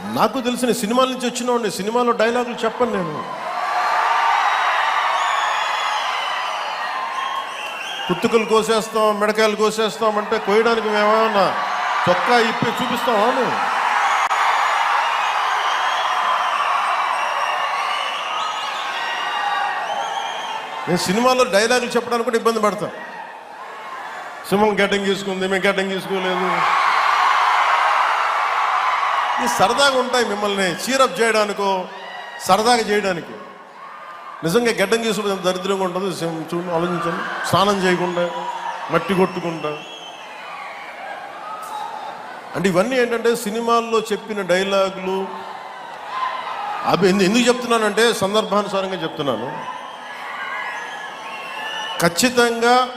నాకు తెలిసిన సినిమాల నుంచి వచ్చిన సినిమాలో డైలాగులు చెప్పను నేను. కుత్తుకలు కోసేస్తాం మిడకాయలు కోసేస్తాం అంటే కోయడానికి మేమేమన్నా చొక్కా ఇప్పి చూపిస్తామా నువ్వు నేను సినిమాలో డైలాగులు చెప్పడానికి కూడా ఇబ్బంది పడతాం సింహం గడ్డం తీసుకుంది మేము గడ్డం తీసుకోలేదు ఇది సరదాగా ఉంటాయి మిమ్మల్ని. చీరప్ చేయడానికో సరదాగా చేయడానికి. నిజంగా గడ్డం చేసుకుంటే ఎంత దరిద్రంగా ఉంటుంది చూడండి ఆలోచించండి. స్నానం చేయకుండా మట్టి కొట్టుకుంటా. అంటే ఇవన్నీ ఏంటంటే సినిమాల్లో చెప్పిన డైలాగులు. అవి ఎందుకు చెప్తున్నానంటే సందర్భానుసారంగా చెప్తున్నాను. ఖచ్చితంగా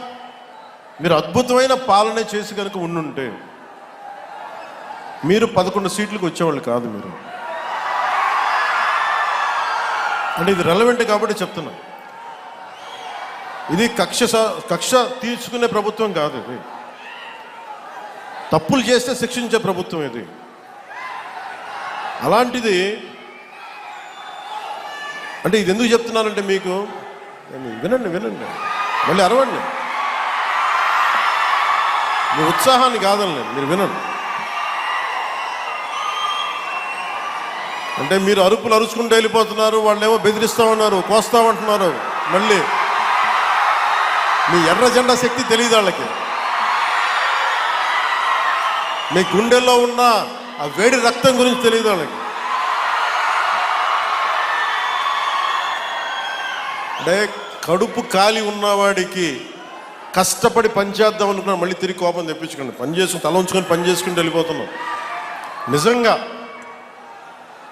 మీరు అద్భుతమైన పాలన చేసి కనుక ఉండుంటే మీరు పదకొండు సీట్లకు వచ్చేవాళ్ళు కాదు మీరు. అంటే ఇది రెలవెంట్ కాబట్టి చెప్తున్నా. ఇది కక్ష కక్ష తీర్చుకునే ప్రభుత్వం కాదు ఇది. తప్పులు చేస్తే శిక్షించే ప్రభుత్వం ఇది. అలాంటిది అంటే ఇది ఎందుకు చెప్తున్నానంటే మీకు? వినండి వినండి. మళ్ళీ అరవండి. మీ ఉత్సాహాన్ని కాదని మీరు వినండి. అంటే మీరు అరుపులు అరుచుకుంటూ వెళ్ళిపోతున్నారు వాళ్ళేమో బెదిరిస్తా ఉన్నారు కోస్తామంటున్నారు మళ్ళీ మీ ఎర్ర జెండా శక్తి తెలియదు వాళ్ళకి. మీ గుండెల్లో ఉన్న ఆ వేడి రక్తం గురించి తెలియదు వాళ్ళకి. అంటే కడుపు కాలి ఉన్నవాడికి కష్టపడి పనిచేద్దాం అనుకున్నా మళ్ళీ తిరిగి కోపం తెప్పించుకోండి. పని చేసుకుని తల ఉంచుకొని పని చేసుకుంటూ వెళ్ళిపోతున్నాం. నిజంగా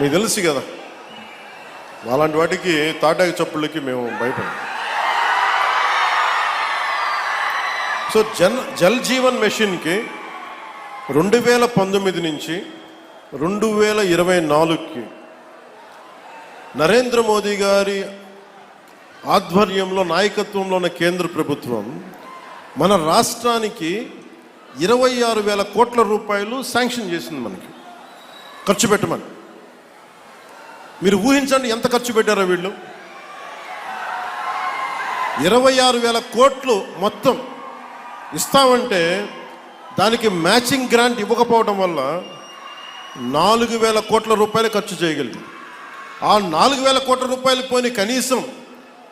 మీకు తెలుసు కదా అలాంటి వాటికి తాటాకి చప్పుళ్ళకి మేము భయపడం సో జన్ జల్ జీవన్ మెషిన్కి రెండు వేల పంతొమ్మిది నుంచి రెండు వేల ఇరవై నాలుగుకి నరేంద్ర మోదీ గారి ఆధ్వర్యంలో నాయకత్వంలో ఉన్న కేంద్ర ప్రభుత్వం మన రాష్ట్రానికి ఇరవై ఆరు వేల కోట్ల రూపాయలు శాంక్షన్ చేసింది మనకి. ఖర్చు పెట్టమని. మీరు ఊహించండి ఎంత ఖర్చు పెట్టారో వీళ్ళు? ఇరవై ఆరు వేల కోట్లు మొత్తం ఇస్తామంటే దానికి మ్యాచింగ్ గ్రాంట్ ఇవ్వకపోవడం వల్ల నాలుగు వేల కోట్ల రూపాయలు ఖర్చు చేయగలిగింది ఆ నాలుగు వేల కోట్ల రూపాయలు పోని కనీసం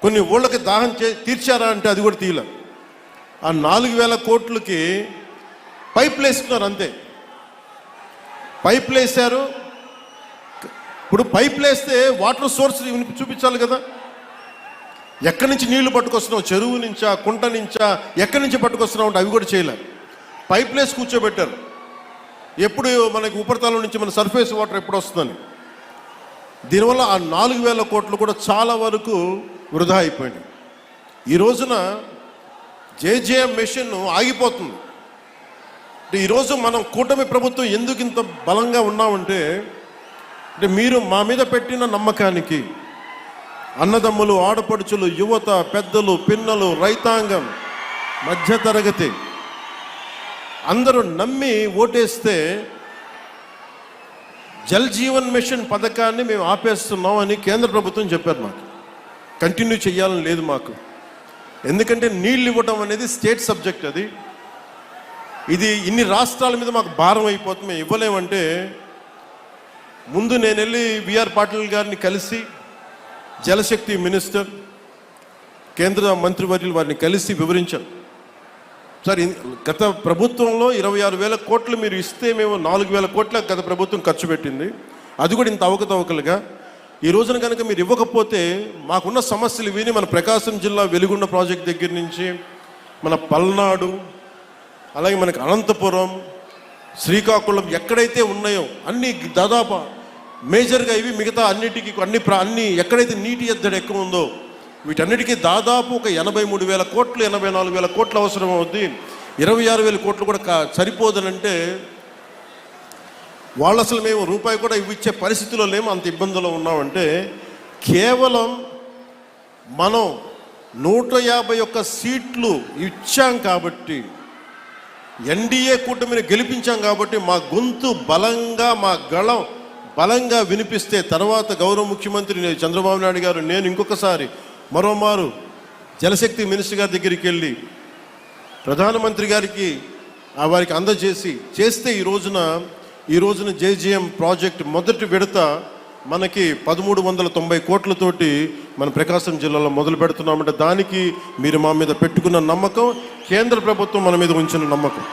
కొన్ని ఊళ్ళకి దాహం చే తీర్చారా అంటే అది కూడా తీయలే. ఆ నాలుగు వేల కోట్లకి పైప్లు వేసుకున్నారు అంతే. పైప్లు వేశారు ఇప్పుడు పైపులు వేస్తే వాటర్ సోర్స్ చూపించాలి కదా. ఎక్కడి నుంచి నీళ్ళు పట్టుకొస్తున్నావు? చెరువు నుంచా కుంట నుంచా ఎక్కడి నుంచి పట్టుకొస్తున్నావు అంటే అవి కూడా చేయలేదు పైప్ వేసి కూర్చోబెట్టారు. ఎప్పుడు మనకి ఉపరితలం నుంచి మన సర్ఫేస్ వాటర్ ఎప్పుడు వస్తుందని. దీనివల్ల ఆ నాలుగు వేల కోట్లు కూడా చాలా వరకు వృధా అయిపోయింది ఈ రోజున జేజేఎం మెషిన్ ఆగిపోతుంది. ఈరోజు మనం కూటమి ప్రభుత్వం ఎందుకు ఇంత బలంగా ఉన్నామంటే అంటే మీరు మా మీద పెట్టిన నమ్మకానికి అన్నదమ్ములు ఆడపడుచులు యువత పెద్దలు పిన్నలు రైతాంగం మధ్యతరగతి అందరూ నమ్మి ఓటేస్తే జల్ జీవన్ మిషన్ పథకాన్ని మేము ఆపేస్తున్నాం అని కేంద్ర ప్రభుత్వం చెప్పారు మాకు. కంటిన్యూ చేయాలని లేదు మాకు. ఎందుకంటే నీళ్ళు ఇవ్వటం అనేది స్టేట్ సబ్జెక్ట్ అది. ఇది ఇన్ని రాష్ట్రాల మీద మాకు భారం అయిపోతుంది. మేము ఇవ్వలేమంటే ముందు నేను వెళ్ళి విఆర్ పాటిల్ గారిని కలిసి జలశక్తి మినిస్టర్ కేంద్ర మంత్రివర్యులు వారిని కలిసి వివరించాను. సార్ గత ప్రభుత్వంలో ఇరవై ఆరు వేల కోట్లు మీరు ఇస్తే మేము నాలుగు వేల కోట్ల గత ప్రభుత్వం ఖర్చు పెట్టింది. అది కూడా ఇంత అవకతవకలుగా. ఈ రోజున కనుక మీరు ఇవ్వకపోతే మాకున్న సమస్యలు విని మన ప్రకాశం జిల్లా వెలుగుండ ప్రాజెక్ట్ దగ్గర నుంచి మన పల్నాడు అలాగే మనకు అనంతపురం శ్రీకాకుళం ఎక్కడైతే ఉన్నాయో అన్ని దాదాపు మేజర్గా ఇవి మిగతా అన్నిటికీ అన్ని అన్ని ఎక్కడైతే నీటి ఎద్దడి ఎక్కువ ఉందో వీటన్నిటికీ దాదాపు ఒక ఎనభై మూడు వేల కోట్లు ఎనభై నాలుగు వేల కోట్లు అవసరం అవుద్ది. ఇరవై ఆరు వేల కోట్లు కూడా కా సరిపోదనంటే వాళ్ళు అసలు మేము రూపాయి కూడా ఇవ్విచ్చే పరిస్థితిలో లేము అంత ఇబ్బందులో ఉన్నామంటే కేవలం మనం నూట యాభై ఒక్క సీట్లు ఇచ్చాం కాబట్టి ఎన్డీఏ కూటమిని గెలిపించాం కాబట్టి మా గొంతు బలంగా మా గళం బలంగా వినిపిస్తే తర్వాత గౌరవ ముఖ్యమంత్రి చంద్రబాబు నాయుడు గారు నేను ఇంకొకసారి మరోమారు జలశక్తి మినిస్టర్ గారి దగ్గరికి వెళ్ళి ప్రధానమంత్రి గారికి ఆ వారికి అందజేసి చేస్తే ఈ రోజున ఈ రోజున జేజీఎం ప్రాజెక్ట్ మొదటి విడత మనకి పదమూడు వందల తొంభై కోట్లతోటి మన ప్రకాశం జిల్లాలో మొదలు పెడుతున్నామంటే దానికి మీరు మా మీద పెట్టుకున్న నమ్మకం కేంద్ర ప్రభుత్వం మన మీద ఉంచిన నమ్మకం.